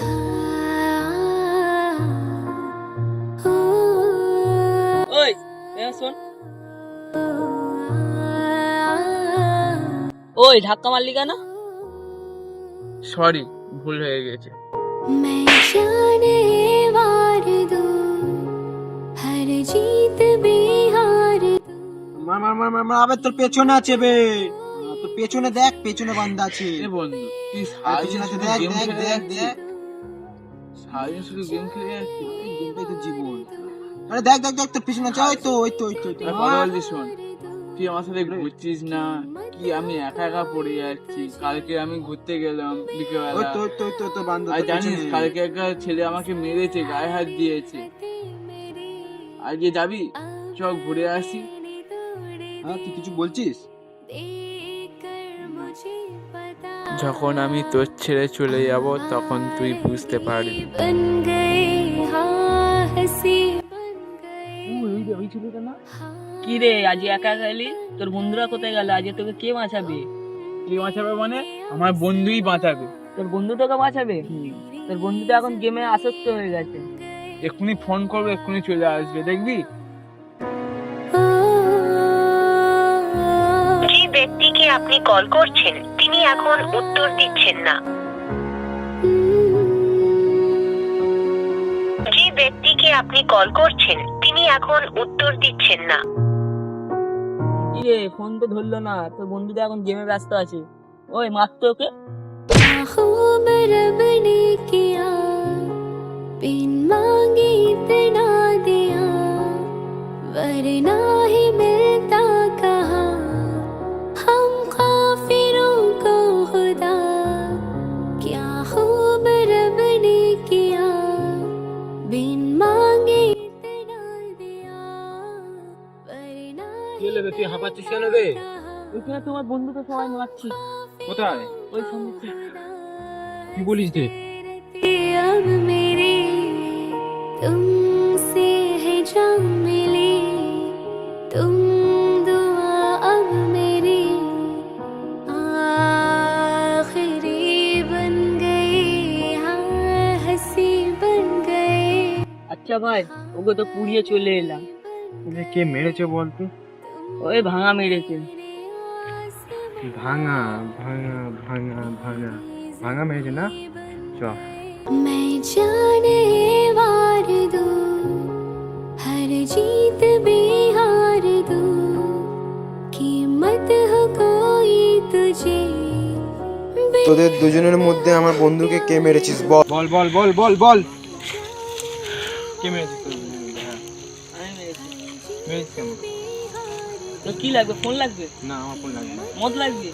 ওই ওই ধাক্কা মারলি কেন? সরি ভুল হয়ে গেছে। আবার তোর পেছনে আছে বে। তোর পেছনে দেখ পেছনে বন্ধ আছে। দেখ দেখ দেখ। সারাদিন শুধু গেম খেলে যাচ্ছি গেমটাই তো জীবন আরে দেখ দেখ দেখ তোর পিছনে চাই তো ওই তো ওই তো কথা বলছি শোন তুই আমার সাথে ঘুরছিস না কি আমি একা একা পড়ে যাচ্ছি কালকে আমি ঘুরতে গেলাম বিকেলবেলা তো তো তো তো বান্ধব আর জানিস কালকে একটা ছেলে আমাকে মেরেছে গায়ে হাত দিয়েছে আজকে যাবি চল ঘুরে আসি হ্যাঁ তুই কিছু বলছিস যখন আমি তোর ছেড়ে চলে যাব তখন তুই বুঝতে পারবি। কি রে আজ একা গেলি? তোর বন্ধুরা কোথায় গেল? আজ তোকে কে বাঁচাবে? কে বাঁচাবে মানে? আমার বন্ধুই বাঁচাবে। তোর বন্ধু তোকে বাঁচাবে? তোর বন্ধুটা এখন গেমে আসক্ত হয়ে গেছে। এক্ষুনি ফোন করবে এক্ষুনি চলে আসবে দেখবি? ব্যক্তিকে আপনি কল করছেন? তিনি এখন উত্তর দিচ্ছেন না যে ব্যক্তিকে আপনি কল করছেন তিনি এখন উত্তর দিচ্ছেন না কি রে ফোন তো ধরলো না তোর বন্ধু তো এখন গেমে ব্যস্ত আছে ওই মারতো ওকে खूब रब ने किया बिन मांगे इतना वरना ही তুই হাঁপাচ্ছিস কেন রে ওইখানে তোমার বন্ধুকে সবাই মারছি কোথায় ওই সামনে কি বলিস রে अब मेरे तुमसे है जान मिली तुम दुआ अब मेरी आखिरी बन गई हाँ हंसी बन गए আচ্ছা ভাই ওকে তো পুড়িয়ে চলে এলাম কে মেরেছে বলতো ওই ভাঙা মেরেছে ভাঙা ভাঙা ভাঙা ভাঙা ভাঙা মেরেছে না চ मैं जाने वार दूं हर जीत भी हार दूं कीमत हो कोई तुझे তোদের দুজনের মধ্যে আমার বন্ধুকে কে মেরেছিস বল বল বল বল বল বল কে মেরেছে তোর বন্ধুকে? হ্যাঁ, আমি মেরেছি মেরেছিস কেন তো কি লাগবে? ফোন লাগবে? না আমার ফোন লাগবে না। মদ লাগবে?